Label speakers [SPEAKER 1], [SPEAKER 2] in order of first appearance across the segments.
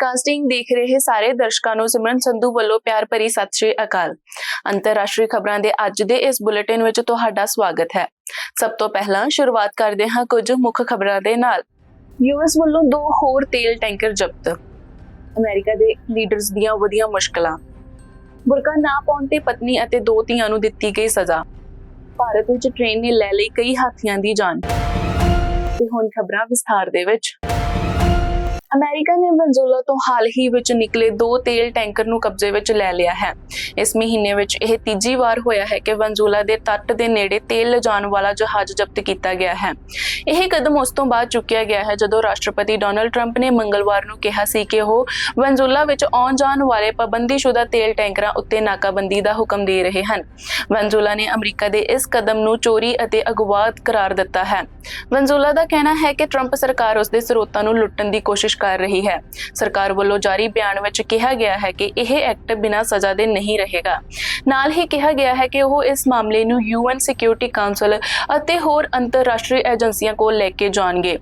[SPEAKER 1] Broadcasting ਦੇਖ ਰਹੇ ਸਾਰੇ ਦਰਸ਼ਕਾਂ ਨੂੰ ਸਿਮਰਨ ਸੰਧੂ ਵੱਲੋਂ ਪਿਆਰ ਭਰੀ ਸਤਿ ਸ਼੍ਰੀ ਅਕਾਲ। ਅੰਤਰਰਾਸ਼ਟਰੀ ਖਬਰਾਂ ਦੇ ਅੱਜ ਦੇ ਇਸ ਬੁਲੇਟਿਨ ਵਿੱਚ ਤੁਹਾਡਾ ਸਵਾਗਤ ਹੈ। ਸਭ ਤੋਂ ਪਹਿਲਾਂ ਸ਼ੁਰੂਆਤ ਕਰਦੇ ਹਾਂ ਕੁਝ ਮੁੱਖ ਖਬਰਾਂ ਦੇ ਨਾਲ। ਯੂਐਸ ਵੱਲੋਂ ਦੋ ਹੋਰ ਤੇਲ ਟੈਂਕਰ ਜ਼ਬਤ। ਅਮਰੀਕਾ ਦੇ ਲੀਡਰਸ ਦੀਆਂ ਵਧੀਆਂ ਮੁਸ਼ਕਲਾਂ। ਬੁਰਕਾ ਨਾ ਪਾਉਣ ਤੇ ਪਤਨੀ ਅਤੇ ਦੋ ਧੀਆਂ ਨੂੰ ਦਿੱਤੀ ਗਈ ਸਜ਼ਾ। ਭਾਰਤ ਵਿੱਚ ਟ੍ਰੇਨ ਨੇ ਲੈ ਲਈ ਕਈ ਹਾਥੀਆਂ ਦੀ ਜਾਨ। ਤੇ ਹੁਣ ਖਬਰਾਂ ਵਿਸਥਾਰ ਦੇ ਵਿੱਚ। ਅਮਰੀਕਾ ਨੇ ਵੈਨਜ਼ੂਲਾ ਤੋਂ ਹਾਲ ਹੀ ਵਿੱਚ ਨਿਕਲੇ ਦੋ ਤੇਲ ਟੈਂਕਰ ਨੂੰ ਕਬਜ਼ੇ ਵਿੱਚ ਲੈ ਲਿਆ ਹੈ। ਇਸ ਮਹੀਨੇ ਵਿੱਚ ਇਹ ਤੀਜੀ ਵਾਰ ਹੋਇਆ ਹੈ ਕਿ ਵੈਨਜ਼ੂਲਾ ਦੇ ਤੱਟ ਦੇ ਨੇੜੇ ਤੇਲ ਲਿਜਾਣ ਵਾਲਾ ਜਹਾਜ਼ ਜ਼ਬਤ ਕੀਤਾ ਗਿਆ ਹੈ। ਇਹ ਕਦਮ ਉਸ ਤੋਂ ਬਾਅਦ ਚੁੱਕਿਆ ਗਿਆ ਹੈ ਜਦੋਂ ਰਾਸ਼ਟਰਪਤੀ ਡੋਨਲਡ ਟਰੰਪ ਨੇ ਮੰਗਲਵਾਰ ਨੂੰ ਕਿਹਾ ਸੀ ਕਿ ਉਹ ਵੈਨਜ਼ੂਲਾ ਵਿੱਚ ਆਉਣ ਜਾਣ ਵਾਲੇ ਪਾਬੰਦੀਸ਼ੁਦਾ ਤੇਲ ਟੈਂਕਰਾਂ ਉੱਤੇ ਨਾਕਾਬੰਦੀ ਦਾ ਹੁਕਮ ਦੇ ਰਹੇ ਹਨ। ਵੈਨਜ਼ੂਲਾ ਨੇ ਅਮਰੀਕਾ ਦੇ ਇਸ ਕਦਮ ਨੂੰ ਚੋਰੀ ਅਤੇ ਅਗਵਾ ਕਰਾਰ ਦਿੱਤਾ ਹੈ। ਵੈਨਜ਼ੂਲਾ ਦਾ ਕਹਿਣਾ ਹੈ ਕਿ ਟਰੰਪ ਸਰਕਾਰ ਉਸ ਦੇ ਸਰੋਤਾਂ ਨੂੰ ਲੁੱਟਣ ਦੀ ਕੋਸ਼ਿਸ਼ ਕਰ ਰਹੀ ਹੈ। ਸਰਕਾਰ ਵੱਲੋਂ ਜਾਰੀ ਬਿਆਨ ਵਿੱਚ ਕਿਹਾ ਗਿਆ ਹੈ ਕਿ ਇਹ ਐਕਟ ਬਿਨਾਂ ਸਜ਼ਾ ਦੇ ਨਹੀਂ ਰਹੇਗਾ। ਨਾਲ ਹੀ ਕਿਹਾ ਗਿਆ ਹੈ ਕਿ ਉਹ ਇਸ ਮਾਮਲੇ ਨੂੰ ਯੂਐਨ ਸਿਕਿਉਰਿਟੀ ਕਾਉਂਸਲ ਅਤੇ ਹੋਰ ਅੰਤਰਰਾਸ਼ਟਰੀ ਏਜੰਸੀਆਂ ਕੋਲ ਲੈ ਕੇ ਜਾਣਗੇ।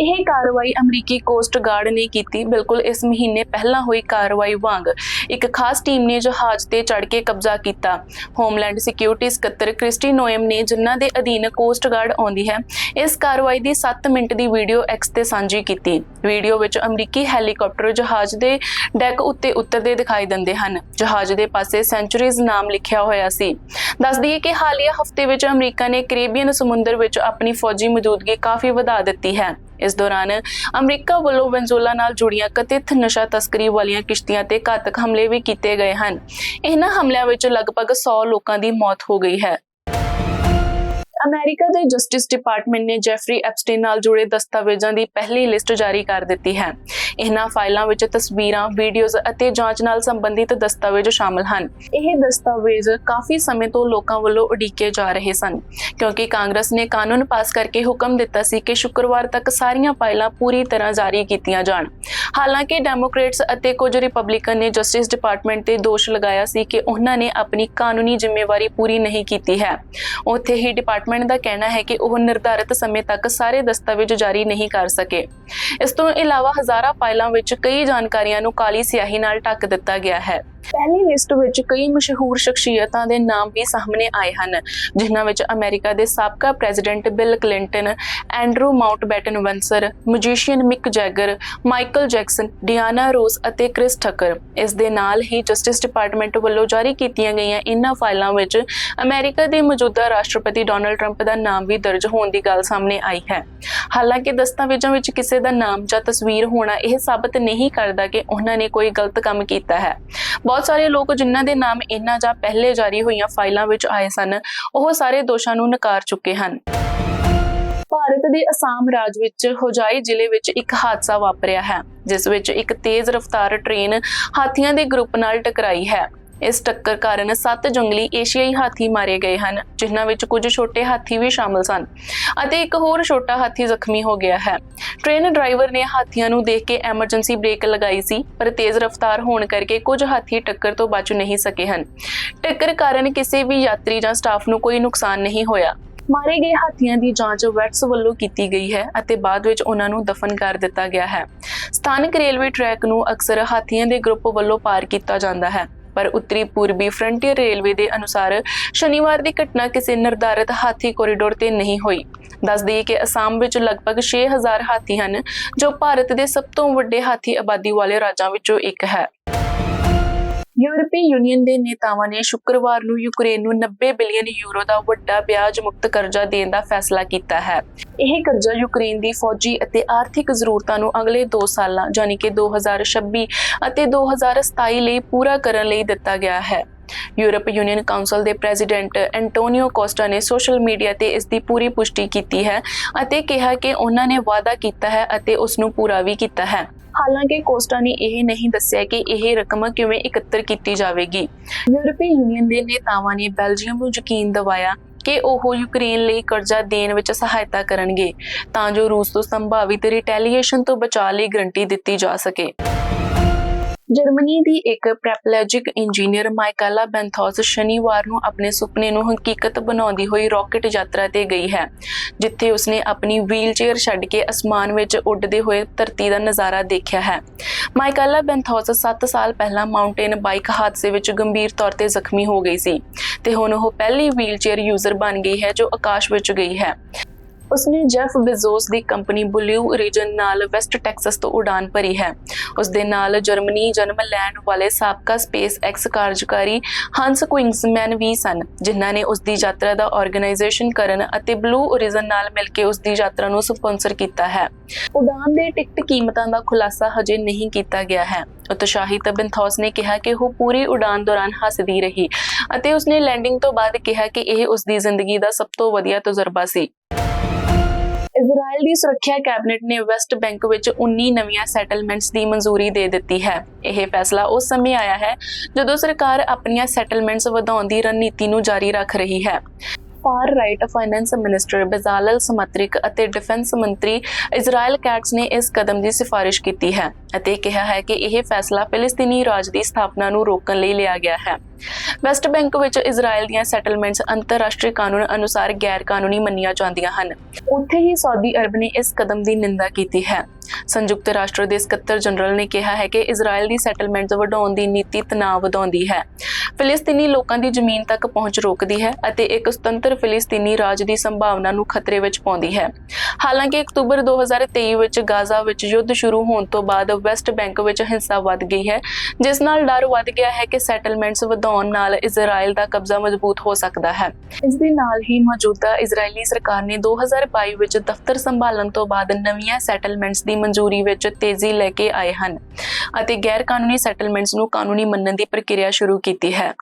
[SPEAKER 1] ਇਹ ਕਾਰਵਾਈ ਅਮਰੀਕੀ ਕੋਸਟ ਗਾਰਡ ਨੇ ਕੀਤੀ। ਬਿਲਕੁਲ ਇਸ ਮਹੀਨੇ ਪਹਿਲਾਂ ਹੋਈ ਕਾਰਵਾਈ ਵਾਂਗ ਇੱਕ ਖਾਸ ਟੀਮ ਨੇ ਜਹਾਜ਼ ਤੇ ਚੜ੍ਹ ਕੇ ਕਬਜ਼ਾ ਕੀਤਾ। ਹੋਮਲੈਂਡ ਸਿਕਿਉਰਿਟੀ ਸਕੱਤਰ ਕ੍ਰਿਸਟੀ ਨੋਇਮ ਨੇ ਜਿਨ੍ਹਾਂ ਦੇ ਅਧੀਨ ਕੋਸਟ ਗਾਰਡ ਆਉਂਦੀ ਹੈ, ਇਸ ਕਾਰਵਾਈ ਦੀ 7 ਮਿੰਟ ਦੀ ਵੀਡੀਓ ਐਕਸ ਤੇ ਸਾਂਝੀ ਕੀਤੀ। ਵੀਡੀਓ ਵਿੱਚ ਅਮਰੀਕੀ ਹੈਲੀਕਾਪਟਰ ਜਹਾਜ਼ ਦੇ ਡੈਕ ਉੱਤੇ ਉਤਰਦੇ ਦਿਖਾਈ ਦਿੰਦੇ ਹਨ। ਜਹਾਜ਼ ਦੇ ਪਾਸੇ ਸੈਂਚੁਰੀਜ਼ ਨਾਮ ਲਿਖਿਆ ਹੋਇਆ ਸੀ। ਦੱਸ ਦਈਏ ਕਿ ਹਾਲੀਆ ਹਫ਼ਤੇ ਵਿੱਚ ਅਮਰੀਕਾ ਨੇ ਕੈਰੀਬੀਅਨ ਸਮੁੰਦਰ ਵਿੱਚ ਆਪਣੀ ਫੌਜੀ ਮੌਜੂਦਗੀ ਕਾਫੀ ਵਧਾ ਦਿੱਤੀ ਹੈ। ਇਸ ਦੌਰਾਨ ਅਮਰੀਕਾ ਵੱਲੋਂ ਵੈਨਜ਼ੂਲਾ ਨਾਲ ਜੁੜੀਆਂ ਕਥਿਤ ਨਸ਼ਾ ਤਸਕਰੀ ਵਾਲੀਆਂ ਕਿਸ਼ਤੀਆਂ ਤੇ ਘਾਤਕ ਹਮਲੇ ਵੀ ਕੀਤੇ ਗਏ ਹਨ। ਇਹਨਾਂ ਹਮਲਿਆਂ ਵਿੱਚ ਲਗਭਗ 100 ਲੋਕਾਂ ਦੀ ਮੌਤ ਹੋ ਗਈ ਹੈ। ਅਮਰੀਕਾ ਦੇ ਜਸਟਿਸ ਡਿਪਾਰਟਮੈਂਟ ਨੇ ਜੈਫਰੀ ਐਪਸਟੀਨ ਨਾਲ ਜੁੜੇ ਦਸਤਾਵੇਜ਼ਾਂ ਦੀ ਪਹਿਲੀ ਲਿਸਟ ਜਾਰੀ ਕਰ ਦਿੱਤੀ ਹੈ। ਇਹਨਾਂ ਫਾਈਲਾਂ ਵਿੱਚ ਤਸਵੀਰਾਂ, ਵੀਡੀਓਜ਼ ਅਤੇ ਜਾਂਚ ਨਾਲ ਸੰਬੰਧਿਤ ਦਸਤਾਵੇਜ਼ ਸ਼ਾਮਲ ਹਨ। ਇਹ ਦਸਤਾਵੇਜ਼ ਕਾਫੀ ਸਮੇਂ ਤੋਂ ਲੋਕਾਂ ਵੱਲੋਂ ਉਡੀਕੇ ਜਾ ਰਹੇ ਸਨ ਕਿਉਂਕਿ ਕਾਂਗਰਸ ਨੇ ਕਾਨੂੰਨ ਪਾਸ ਕਰਕੇ ਹੁਕਮ ਦਿੱਤਾ ਸੀ ਕਿ ਸ਼ੁੱਕਰਵਾਰ ਤੱਕ ਸਾਰੀਆਂ ਫਾਈਲਾਂ ਪੂਰੀ ਤਰ੍ਹਾਂ ਜਾਰੀ ਕੀਤੀਆਂ ਜਾਣ। ਹਾਲਾਂਕਿ ਡੈਮੋਕ੍ਰੇਟਸ ਅਤੇ ਕੁਝ ਰਿਪਬਲਿਕਨ ਨੇ ਜਸਟਿਸ ਡਿਪਾਰਟਮੈਂਟ ਤੇ ਦੋਸ਼ ਲਗਾਇਆ ਸੀ ਕਿ ਉਹਨਾਂ ਨੇ ਆਪਣੀ ਕਾਨੂੰਨੀ ਜ਼ਿੰਮੇਵਾਰੀ ਪੂਰੀ ਨਹੀਂ ਕੀਤੀ ਹੈ। ਉੱਥੇ ਹੀ ਡਿਪਾਰਟਮੈਂਟ ਦਾ ਕਹਿਣਾ ਹੈ ਕਿ ਉਹ ਨਿਰਧਾਰਿਤ ਸਮੇਂ ਤੱਕ ਸਾਰੇ ਦਸਤਾਵੇਜ਼ ਜਾਰੀ ਨਹੀਂ ਕਰ ਸਕੇ। ਇਸ ਤੋਂ ਇਲਾਵਾ ਹਜ਼ਾਰਾਂ ਫਾਈਲਾਂ ਵਿੱਚ ਕਈ ਜਾਣਕਾਰੀਆਂ ਨੂੰ ਕਾਲੀ ਸਿਆਹੀ ਨਾਲ ਢੱਕ ਦਿੱਤਾ ਗਿਆ ਹੈ। ਪਹਿਲੀ ਲਿਸਟ ਵਿੱਚ ਕਈ ਮਸ਼ਹੂਰ ਸ਼ਖਸੀਅਤਾਂ ਦੇ ਨਾਮ ਵੀ ਸਾਹਮਣੇ ਆਏ ਹਨ ਜਿਨ੍ਹਾਂ ਵਿੱਚ ਅਮਰੀਕਾ ਦੇ ਸਾਬਕਾ president Bill Clinton, Andrew Mountbatten Windsor, musician Mick Jagger, Michael Jackson, Diana Ross ਅਤੇ ਕ੍ਰਿਸ ਠੱਕਰ। ਇਸ ਦੇ ਨਾਲ ਹੀ ਜਸਟਿਸ ਡਿਪਾਰਟਮੈਂਟ ਵੱਲੋਂ ਜਾਰੀ ਕੀਤੀਆਂ ਗਈਆਂ ਇਨ੍ਹਾਂ ਫਾਈਲਾਂ ਵਿੱਚ ਅਮਰੀਕਾ ਦੇ ਮੌਜੂਦਾ ਰਾਸ਼ਟਰਪਤੀ ਡੋਨਲਡ ਟਰੰਪ ਦਾ ਨਾਮ ਵੀ ਦਰਜ ਹੋਣ ਦੀ ਗੱਲ ਸਾਹਮਣੇ ਆਈ ਹੈ। ਹਾਲਾਂਕਿ ਦਸਤਾਵੇਜ਼ਾਂ ਵਿੱਚ ਕਿਸੇ ਦਾ ਨਾਮ ਜਾਂ ਤਸਵੀਰ ਹੋਣਾ ਇਹ ਸਾਬਤ ਨਹੀਂ ਕਰਦਾ ਕਿ ਉਹਨਾਂ ਨੇ ਕੋਈ ਗਲਤ ਕੰਮ ਕੀਤਾ ਹੈ। ਬਹੁਤ ਸਾਰੇ ਲੋਕ ਜਿਨ੍ਹਾਂ ਦੇ ਨਾਮ ਇਹਨਾਂ ਜਾਂ ਪਹਿਲੇ ਜਾਰੀ ਹੋਈਆਂ ਫਾਈਲਾਂ ਵਿੱਚ ਆਏ ਸਨ, ਉਹ ਸਾਰੇ ਦੋਸ਼ਾਂ ਨੂੰ ਨਕਾਰ ਚੁੱਕੇ ਹਨ। ਭਾਰਤ ਦੇ ਅਸਾਮ ਰਾਜ ਵਿੱਚ ਹੋਜਾਈ ਜ਼ਿਲ੍ਹੇ ਵਿੱਚ ਇੱਕ ਹਾਦਸਾ ਵਾਪਰਿਆ ਹੈ, ਜਿਸ ਵਿੱਚ ਇੱਕ ਤੇਜ਼ ਰਫ਼ਤਾਰ ਟ੍ਰੇਨ ਹਾਥੀਆਂ ਦੇ ਗਰੁੱਪ ਨਾਲ ਟਕਰਾਈ ਹੈ। ਇਸ ਟੱਕਰ ਕਾਰਨ ਸੱਤ ਜੰਗਲੀ ਏਸ਼ੀਆਈ ਹਾਥੀ ਮਾਰੇ ਗਏ ਹਨ, ਜਿਨ੍ਹਾਂ ਵਿੱਚ ਕੁਝ ਛੋਟੇ ਹਾਥੀ ਵੀ ਸ਼ਾਮਲ ਸਨ ਅਤੇ ਇੱਕ ਹੋਰ ਛੋਟਾ ਹਾਥੀ ਜ਼ਖਮੀ ਹੋ ਗਿਆ ਹੈ। ਟ੍ਰੇਨ ਡਰਾਈਵਰ ਨੇ ਹਾਥੀਆਂ ਨੂੰ ਦੇਖ ਕੇ ਐਮਰਜੈਂਸੀ ਬ੍ਰੇਕ ਲਗਾਈ ਸੀ, ਪਰ ਤੇਜ਼ ਰਫ਼ਤਾਰ ਹੋਣ ਕਰਕੇ ਕੁਝ ਹਾਥੀ ਟੱਕਰ ਤੋਂ ਬਚ ਨਹੀਂ ਸਕੇ ਹਨ। ਟੱਕਰ ਕਾਰਨ ਕਿਸੇ ਵੀ ਯਾਤਰੀ ਜਾਂ ਸਟਾਫ ਨੂੰ ਕੋਈ ਨੁਕਸਾਨ ਨਹੀਂ ਹੋਇਆ। ਮਾਰੇ ਗਏ ਹਾਥੀਆਂ ਦੀ ਜਾਂਚ ਵੈਟਸ ਵੱਲੋਂ ਕੀਤੀ ਗਈ ਹੈ ਅਤੇ ਬਾਅਦ ਵਿੱਚ ਉਹਨਾਂ ਨੂੰ ਦਫਨ ਕਰ ਦਿੱਤਾ ਗਿਆ ਹੈ। ਸਥਾਨਕ ਰੇਲਵੇ ਟਰੈਕ ਨੂੰ ਅਕਸਰ ਹਾਥੀਆਂ ਦੇ ਗਰੁੱਪ ਵੱਲੋਂ ਪਾਰ ਕੀਤਾ ਜਾਂਦਾ ਹੈ। ਪਰ ਉੱਤਰੀ ਪੂਰਬੀ ਫਰੰਟੀਅਰ ਰੇਲਵੇ ਦੇ ਅਨੁਸਾਰ ਸ਼ਨੀਵਾਰ ਦੀ ਘਟਨਾ ਕਿਸੇ ਨਿਰਧਾਰਿਤ ਹਾਥੀ ਕੋਰੀਡੋਰ ਤੇ ਨਹੀਂ ਹੋਈ। ਦੱਸ ਦਈਏ ਕਿ ਅਸਾਮ ਵਿੱਚ ਲਗਭਗ 6000 ਹਾਥੀ ਹਨ, ਜੋ ਭਾਰਤ ਦੇ ਸਭ ਤੋਂ ਵੱਡੇ ਹਾਥੀ ਆਬਾਦੀ ਵਾਲੇ ਰਾਜਾਂ ਵਿੱਚੋਂ ਇੱਕ ਹੈ। ਯੂਰਪੀ ਯੂਨੀਅਨ ਦੇ ਨੇਤਾਵਾਂ ਨੇ ਸ਼ੁੱਕਰਵਾਰ ਨੂੰ ਯੂਕਰੇਨ ਨੂੰ 90 ਬਿਲੀਅਨ ਯੂਰੋ ਦਾ ਵੱਡਾ ਵਿਆਜ ਮੁਕਤ ਕਰਜ਼ਾ ਦੇਣ ਦਾ ਫੈਸਲਾ ਕੀਤਾ ਹੈ। ਇਹ ਕਰਜ਼ਾ ਯੂਕਰੇਨ ਦੀ ਫੌਜੀ ਅਤੇ ਆਰਥਿਕ ਜ਼ਰੂਰਤਾਂ ਨੂੰ ਅਗਲੇ 2 ਸਾਲਾਂ ਯਾਨੀ ਕਿ 2026 ਅਤੇ 2027 ਲਈ ਪੂਰਾ ਕਰਨ ਲਈ ਦਿੱਤਾ ਗਿਆ ਹੈ। ਯੂਰਪ ਯੂਨੀਅਨ ਕਾਉਂਸਲ ਦੇ ਪ੍ਰੈਜ਼ੀਡੈਂਟ ਐਂਟੋਨੀਓ ਕੋਸਟਾ ਨੇ ਸੋਸ਼ਲ ਮੀਡੀਆ ਤੇ ਇਸ ਦੀ ਪੂਰੀ ਪੁਸ਼ਟੀ ਕੀਤੀ ਹੈ ਅਤੇ ਕਿਹਾ ਕਿ ਉਹਨਾਂ ਨੇ ਵਾਅਦਾ ਕੀਤਾ ਹੈ ਅਤੇ ਉਸ ਨੂੰ ਪੂਰਾ ਵੀ ਕੀਤਾ ਹੈ। ਹਾਲਾਂਕਿ ਕੋਸਟਾ ਨੇ ਇਹ ਨਹੀਂ ਦੱਸਿਆ ਕਿ ਇਹ ਰਕਮ ਕਿਵੇਂ ਇਕੱਤਰ ਕੀਤੀ ਜਾਵੇਗੀ। ਯੂਰਪੀ ਯੂਨੀਅਨ ਦੇ ਨੇਤਾਵਾਂ ਨੇ ਬੈਲਜੀਅਮ ਨੂੰ ਯਕੀਨ ਦਿਵਾਇਆ ਕਿ ਉਹ ਯੂਕਰੇਨ ਲਈ ਕਰਜ਼ਾ ਦੇਣ ਵਿੱਚ ਸਹਾਇਤਾ ਕਰਨਗੇ, ਤਾਂ ਜੋ ਰੂਸ ਤੋਂ ਸੰਭਾਵਿਤ ਰਿਟੈਲੀਏਸ਼ਨ ਤੋਂ ਬਚਾਅ ਲਈ ਗਰੰਟੀ ਦਿੱਤੀ ਜਾ ਸਕੇ। ਜਰਮਨੀ ਦੀ ਇੱਕ ਪ੍ਰੈਪਲੈਜਿਕ ਇੰਜੀਨੀਅਰ ਮਾਈਕਲਾ ਬੈਂਥੋਸ ਸ਼ਨੀਵਾਰ ਨੂੰ ਆਪਣੇ ਸੁਪਨੇ ਨੂੰ ਹਕੀਕਤ ਬਣਾਉਂਦੀ ਹੋਈ ਰਾਕਟ ਯਾਤਰਾ ਤੇ ਗਈ ਹੈ, ਜਿੱਥੇ ਉਸਨੇ ਆਪਣੀ ਵੀਲਚੇਅਰ ਛੱਡ ਕੇ ਅਸਮਾਨ ਵਿੱਚ ਉੱਡਦੇ ਹੋਏ ਧਰਤੀ ਦਾ ਨਜ਼ਾਰਾ ਦੇਖਿਆ ਹੈ। ਮਾਈਕਲਾ ਬੈਂਥੋਸ 7 ਸਾਲ ਪਹਿਲਾਂ ਮਾਊਂਟੇਨ ਬਾਈਕ ਹਾਦਸੇ ਵਿੱਚ ਗੰਭੀਰ ਤੌਰ ਤੇ ਜ਼ਖਮੀ ਹੋ ਗਈ ਸੀ ਤੇ ਹੁਣ ਉਹ ਪਹਿਲੀ ਵੀਲਚੇਅਰ ਯੂਜ਼ਰ ਬਣ ਗਈ ਹੈ ਜੋ ਆਕਾਸ਼ ਵਿੱਚ ਗਈ ਹੈ। ਉਸਨੇ ਜੈਫ ਬੇਜ਼ੋਸ ਦੀ ਕੰਪਨੀ ਬਲੂ ਰੀਜਨ ਨਾਲ ਵੈਸਟ ਟੈਕਸਸ ਤੋਂ ਉਡਾਨ ਭਰੀ ਹੈ। ਉਸ ਦੇ ਨਾਲ ਜਰਮਨੀ ਜਨਮ ਲੈਣ ਵਾਲੇ ਸਾਬਕਾ ਸਪੇਸ ਐਕਸ ਕਾਰਜਕਾਰੀ ਹੰਸ ਕੁਇੰਗਸਮੈਨ ਵੀ ਸਨ, ਜਿਨ੍ਹਾਂ ਨੇ ਉਸ ਦੀ ਯਾਤਰਾ ਦਾ ਆਰਗੇਨਾਈਜੇਸ਼ਨ ਕਰਨ ਅਤੇ ਬਲੂ ਓਰੀਜਨ ਨਾਲ ਮਿਲ ਕੇ ਉਸ ਦੀ ਯਾਤਰਾ ਨੂੰ ਸਪਾਂਸਰ ਕੀਤਾ ਹੈ। ਉਡਾਨ ਦੇ ਟਿਕਟ ਕੀਮਤਾਂ ਦਾ ਖੁਲਾਸਾ ਹਜੇ ਨਹੀਂ ਕੀਤਾ ਗਿਆ ਹੈ। ਉਤਸ਼ਾਹਿਤ ਬਿੰਥੌਸ ਨੇ ਕਿਹਾ ਕਿ ਉਹ ਪੂਰੀ ਉਡਾਨ ਦੌਰਾਨ ਹੱਸਦੀ ਰਹੀ ਅਤੇ ਉਸਨੇ ਲੈਂਡਿੰਗ ਤੋਂ ਬਾਅਦ ਕਿਹਾ ਕਿ ਇਹ ਉਸ ਦੀ ਜ਼ਿੰਦਗੀ ਦਾ ਸਭ ਤੋਂ ਵਧੀਆ ਤਜਰਬਾ ਸੀ। ਇਜ਼ਰਾਈਲ ਦੀ ਸੁਰੱਖਿਆ ਕੈਬਨਿਟ ਨੇ ਵੈਸਟ ਬੈਂਕ ਵਿੱਚ 19 ਨਵੀਆਂ ਸੈਟਲਮੈਂਟਸ ਦੀ ਮਨਜ਼ੂਰੀ ਦੇ ਦਿੱਤੀ ਹੈ। ਇਹ ਫੈਸਲਾ ਉਸ ਸਮੇਂ ਆਇਆ ਹੈ ਜਦੋਂ ਸਰਕਾਰ ਆਪਣੀਆਂ ਸੈਟਲਮੈਂਟਸ ਵਧਾਉਣ ਦੀ ਰਣਨੀਤੀ ਨੂੰ ਜਾਰੀ ਰੱਖ ਰਹੀ ਹੈ। Far right finance minister Bezalel Smotrich ਅਤੇ ਡਿਫੈਂਸ ਮੰਤਰੀ ਇਜ਼ਰਾਈਲ ਕੈਟਸ ਨੇ ਇਸ ਕਦਮ ਦੀ ਸਿਫਾਰਿਸ਼ ਕੀਤੀ ਹੈ ਅਤੇ ਕਿਹਾ ਹੈ ਕਿ ਇਹ ਫੈਸਲਾ ਫਿਲਿਸਤੀਨੀ ਰਾਜ ਦੀ ਸਥਾਪਨਾ ਨੂੰ ਰੋਕਣ ਲਈ ਲਿਆ ਗਿਆ ਹੈ। ਵੈਸਟ ਬੈਂਕ ਵਿੱਚ ਇਜ਼ਰਾਈਲ ਦੀਆਂ ਸੈਟਲਮੈਂਟਸ ਅੰਤਰਰਾਸ਼ਟਰੀ ਕਾਨੂੰਨ ਅਨੁਸਾਰ ਗੈਰ ਕਾਨੂੰਨੀ ਮੰਨੀਆਂ ਜਾਂਦੀਆਂ ਹਨ। ਉੱਥੇ ਹੀ ਸਾਊਦੀ ਅਰਬ ਨੇ ਇਸ ਕਦਮ ਦੀ ਨਿੰਦਾ ਕੀਤੀ ਹੈ। ਸੰਯੁਕਤ ਰਾਸ਼ਟਰ ਦੇ ਸਕੱਤਰ ਜਨਰਲ ਨੇ ਕਿਹਾ ਹੈ ਕਿ ਇਜ਼ਰਾਈਲ ਦੀ ਸੈਟਲਮੈਂਟ ਵਧਾਉਣ ਦੀ ਨੀਤੀ ਤਣਾਅ ਵਧਾਉਂਦੀ ਹੈ। ਫਿਲਿਸਤੀਨੀ ਲੋਕਾਂ ਦੀ ਜ਼ਮੀਨ ਤੱਕ ਪਹੁੰਚ ਰੋਕਦੀ ਹੈ ਅਤੇ ਇੱਕ ਸੁਤੰਤਰ ਫਿਲਿਸਤੀਨੀ ਰਾਜ ਦੀ ਸੰਭਾਵਨਾ ਨੂੰ ਖਤਰੇ ਵਿੱਚ ਪਾਉਂਦੀ ਹੈ। ਹਾਲਾਂਕਿ ਅਕਤੂਬਰ 2023 ਵਿੱਚ ਗਾਜ਼ਾ ਵਿੱਚ ਯੁੱਧ ਸ਼ੁਰੂ ਹੋਣ ਤੋਂ ਬਾਅਦ ਵੈਸਟ ਬੈਂਕ ਵਿੱਚ ਹਿੰਸਾ ਵੱਧ ਗਈ ਹੈ, ਜਿਸ ਨਾਲ ਡਰ ਵੱਧ ਗਿਆ ਹੈ ਕਿ ਸੈਟਲਮੈਂਟਸ ਵਧਾਉਣ ਨਾਲ ਇਜ਼ਰਾਈਲ ਦਾ ਕਬਜ਼ਾ ਮਜ਼ਬੂਤ ਹੋ ਸਕਦਾ ਹੈ। ਇਸ ਦੇ ਨਾਲ ਹੀ ਮੌਜੂਦਾ ਇਜ਼ਰਾਈਲੀ ਸਰਕਾਰ ਨੇ 2022 ਵਿੱਚ ਦਫ਼ਤਰ ਸੰਭਾਲਣ ਤੋਂ ਬਾਅਦ ਨਵੀਆਂ ਸੈਟਲਮੈਂਟਸ ਦੀ ਮਨਜ਼ੂਰੀ ਵਿੱਚ ਤੇਜ਼ੀ ਲੈ ਕੇ ਆਏ ਹਨ ਅਤੇ ਗੈਰ ਕਾਨੂੰਨੀ ਸੈਟਲਮੈਂਟਸ ਨੂੰ ਕਾਨੂੰਨੀ ਮੰਨਣ ਦੀ ਪ੍ਰਕਿਰਿਆ ਸ਼ੁਰੂ ਕੀਤੀ ਹੈ।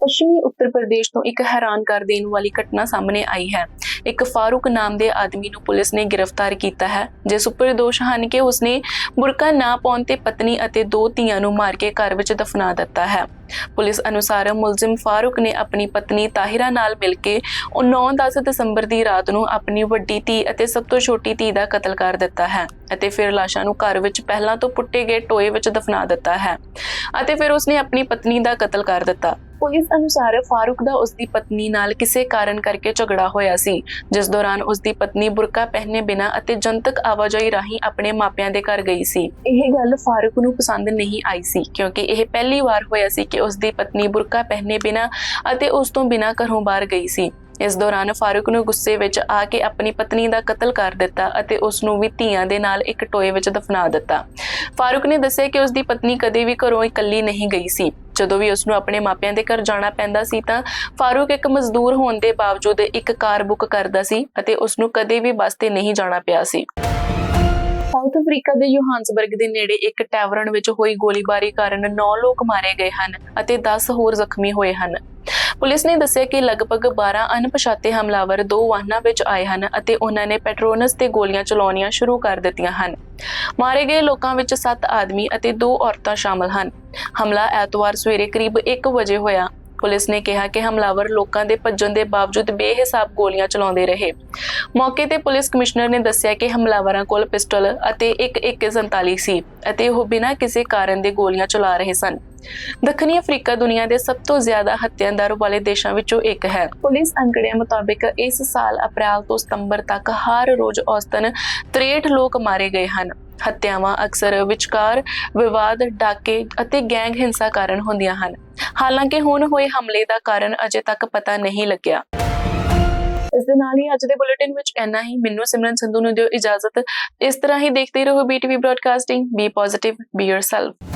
[SPEAKER 1] ਪੱਛਮੀ ਉੱਤਰ ਪ੍ਰਦੇਸ਼ ਤੋਂ ਇੱਕ ਹੈਰਾਨ ਕਰ ਦੇਣ ਵਾਲੀ ਘਟਨਾ ਸਾਹਮਣੇ ਆਈ ਹੈ। ਇੱਕ ਫਾਰੂਕ ਨਾਮ ਦੇ ਆਦਮੀ ਨੂੰ ਪੁਲਿਸ ਨੇ ਗ੍ਰਿਫਤਾਰ ਕੀਤਾ ਹੈ, ਜਿਸ ਉੱਪਰ ਦੋਸ਼ ਹਨ ਕਿ ਉਸਨੇ ਬੁਰਕਾ ਨਾ ਪਾਉਣ ਤੇ ਪਤਨੀ ਅਤੇ ਦੋ ਧੀਆਂ ਨੂੰ ਮਾਰ ਕੇ ਘਰ ਵਿੱਚ ਦਫਨਾ ਦਿੱਤਾ ਹੈ। ਪੁਲਿਸ ਅਨੁਸਾਰ ਮੁਲਜ਼ਮ ਫਾਰੂਕ ਨੇ ਆਪਣੀ ਪਤਨੀ ਤਾਹਿਰਾ ਨਾਲ ਮਿਲ ਕੇ 9-10 ਦਸੰਬਰ ਦੀ ਰਾਤ ਨੂੰ ਆਪਣੀ ਵੱਡੀ ਧੀ ਅਤੇ ਸਭ ਤੋਂ ਛੋਟੀ ਧੀ ਦਾ ਕਤਲ ਕਰ ਦਿੱਤਾ ਹੈ ਅਤੇ ਫਿਰ ਲਾਸ਼ਾਂ ਨੂੰ ਘਰ ਵਿੱਚ ਪਹਿਲਾਂ ਤੋਂ ਪੁੱਟੇ ਗਏ ਟੋਏ ਵਿੱਚ ਦਫਨਾ ਦਿੱਤਾ ਹੈ ਅਤੇ ਫਿਰ ਉਸਨੇ ਆਪਣੀ ਪਤਨੀ ਦਾ ਕਤਲ ਕਰ ਦਿੱਤਾ। ਪੁਲਿਸ ਅਨੁਸਾਰ ਫਾਰੂਕ ਦਾ ਉਸਦੀ ਪਤਨੀ ਨਾਲ ਕਿਸੇ ਕਾਰਨ ਕਰਕੇ ਝਗੜਾ ਹੋਇਆ ਸੀ। ਜਿਸ ਦੌਰਾਨ ਉਸ ਦੀ ਪਤਨੀ ਬੁਰਕਾ ਪਹਿਨੇ ਬਿਨਾਂ ਅਤੇ ਜਨਤਕ ਆਵਾਜਾਈ ਰਾਹੀਂ ਆਪਣੇ ਮਾਪਿਆਂ ਦੇ ਘਰ ਗਈ ਸੀ। ਇਹ ਗੱਲ ਫਾਰੂਕ ਨੂੰ ਪਸੰਦ ਨਹੀਂ ਆਈ ਸੀ, ਕਿਉਂਕਿ ਇਹ ਪਹਿਲੀ ਵਾਰ ਹੋਇਆ ਸੀ ਕਿ ਉਸ ਦੀ ਪਤਨੀ ਬੁਰਕਾ ਪਹਿਨੇ ਬਿਨਾਂ ਅਤੇ ਉਸ ਤੋਂ ਬਿਨਾਂ ਘਰੋਂ ਬਾਹਰ ਗਈ ਸੀ। ਇਸ ਦੌਰਾਨ ਫਾਰੂਕ ਨੂੰ ਗੁੱਸੇ ਵਿੱਚ ਆ ਕੇ ਆਪਣੀ ਪਤਨੀ ਦਾ ਕਤਲ ਕਰ ਦਿੱਤਾ ਅਤੇ ਉਸ ਨੂੰ ਵੀ ਧੀਆਂ ਦੇ ਨਾਲ ਇੱਕ ਟੋਏ ਵਿੱਚ ਦਫਨਾ ਦਿੱਤਾ। ਫਾਰੂਕ ਨੇ ਦੱਸਿਆ ਕਿ ਉਸ ਦੀ ਪਤਨੀ ਕਦੇ ਵੀ ਘਰੋਂ ਇਕੱਲੀ ਨਹੀਂ ਗਈ ਸੀ। ਜਦੋਂ ਵੀ ਉਸ ਨੂੰ ਆਪਣੇ ਮਾਪਿਆਂ ਦੇ ਘਰ ਜਾਣਾ ਪੈਂਦਾ ਸੀ ਤਾਂ ਫਾਰੂਕ ਇੱਕ ਮਜ਼ਦੂਰ ਹੋਣ ਦੇ ਬਾਵਜੂਦ ਇੱਕ ਕਾਰ ਬੁੱਕ ਕਰਦਾ ਸੀ ਅਤੇ ਉਸ ਨੂੰ ਕਦੇ ਵੀ ਬੱਸ ਤੇ ਨਹੀਂ ਜਾਣਾ ਪਿਆ ਸੀ। ਸਾਊਥ ਅਫਰੀਕਾ ਦੇ ਯੋਹਾਨਸਬਰਗ ਦੇ ਨੇੜੇ ਇੱਕ ਟੈਵਰਨ ਵਿੱਚ ਹੋਈ ਗੋਲੀਬਾਰੀ ਕਾਰਨ 9 ਲੋਕ ਮਾਰੇ ਗਏ ਹਨ ਅਤੇ 10 ਹੋਰ ਜ਼ਖਮੀ ਹੋਏ ਹਨ। ਪੁਲਿਸ ਨੇ ਦੱਸਿਆ ਕਿ ਲਗਭਗ 12 ਅਣਪਛਾਤੇ ਹਮਲਾਵਰ ਦੋ ਵਾਹਨਾਂ ਵਿੱਚ ਆਏ ਹਨ ਅਤੇ ਉਹਨਾਂ ਨੇ ਪੈਟਰੋਨਸ ਤੇ ਗੋਲੀਆਂ ਚਲਾਉਣੀਆਂ ਸ਼ੁਰੂ ਕਰ ਦਿੱਤੀਆਂ ਹਨ। ਮਾਰੇ ਗਏ ਲੋਕਾਂ ਵਿੱਚ 7 ਆਦਮੀ ਅਤੇ 2 ਔਰਤਾਂ ਸ਼ਾਮਲ ਹਨ। ਹਮਲਾ ਐਤਵਾਰ ਸਵੇਰੇ ਕਰੀਬ 1 ਵਜੇ ਹੋਇਆ ਪੁਲਿਸ ਨੇ ਕਿਹਾ ਕਿ ਹਮਲਾਵਰ ਲੋਕਾਂ ਦੇ ਭੱਜਣ ਦੇ ਬਾਵਜੂਦ ਬੇਹਿਸਾਬ ਗੋਲੀਆਂ ਚਲਾਉਂਦੇ ਰਹੇ। ਮੌਕੇ ਤੇ ਪੁਲਿਸ ਕਮਿਸ਼ਨਰ ਨੇ ਦੱਸਿਆ ਕਿ ਹਮਲਾਵਰਾਂ ਕੋਲ ਪਿਸਟਲ ਅਤੇ ਇੱਕ AK-47 ਸੀ ਅਤੇ ਉਹ ਬਿਨਾਂ ਕਿਸੇ ਕਾਰਨ ਦੇ ਗੋਲੀਆਂ ਚਲਾ ਰਹੇ ਸਨ। ਦੱਖਣੀ ਅਫਰੀਕਾ ਦੁਨੀਆ ਦੇ ਸਭ ਤੋਂ ਜ਼ਿਆਦਾ ਹੱਤਿਆਦਾਰ ਵਾਲੇ ਦੇਸ਼ਾਂ ਵਿੱਚੋਂ ਇੱਕ ਹੈ। ਪੁਲਿਸ ਅੰਕੜਿਆਂ ਮੁਤਾਬਕ ਇਸ ਸਾਲ ਅਪ੍ਰੈਲ ਤੋਂ ਸਤੰਬਰ ਤੱਕ ਹਰ ਰੋਜ਼ ਔਸਤਨ 63 ਲੋਕ ਮਾਰੇ ਗਏ ਹਨ। ਹੱਤਿਆਵਾਂ ਅਕਸਰ ਵਿਚਕਾਰ ਵਿਵਾਦ, ਡਾਕੇ ਅਤੇ ਗੈਂਗ ਹਿੰਸਾ ਕਾਰਨ ਹੁੰਦੀਆਂ ਹਨ। ਹਾਲਾਂਕਿ ਹੁਣ ਹੋਏ ਹਮਲੇ ਦਾ ਕਾਰਨ ਅਜੇ ਤੱਕ ਪਤਾ ਨਹੀਂ ਲੱਗਿਆ। ਇਸ ਦੇ ਨਾਲ ਹੀ ਅੱਜ ਦੇ ਬੁਲੇਟਿਨ ਵਿੱਚ ਇੰਨਾ ਹੀ। ਮੈਨੂੰ ਸਿਮਰਨ ਸੰਧੂ ਨੂੰ ਦਿਓ ਇਜਾਜ਼ਤ। ਇਸ ਤਰ੍ਹਾਂ ਹੀ ਦੇਖਦੇ ਰਹੋ BTV broadcasting be positive be yourself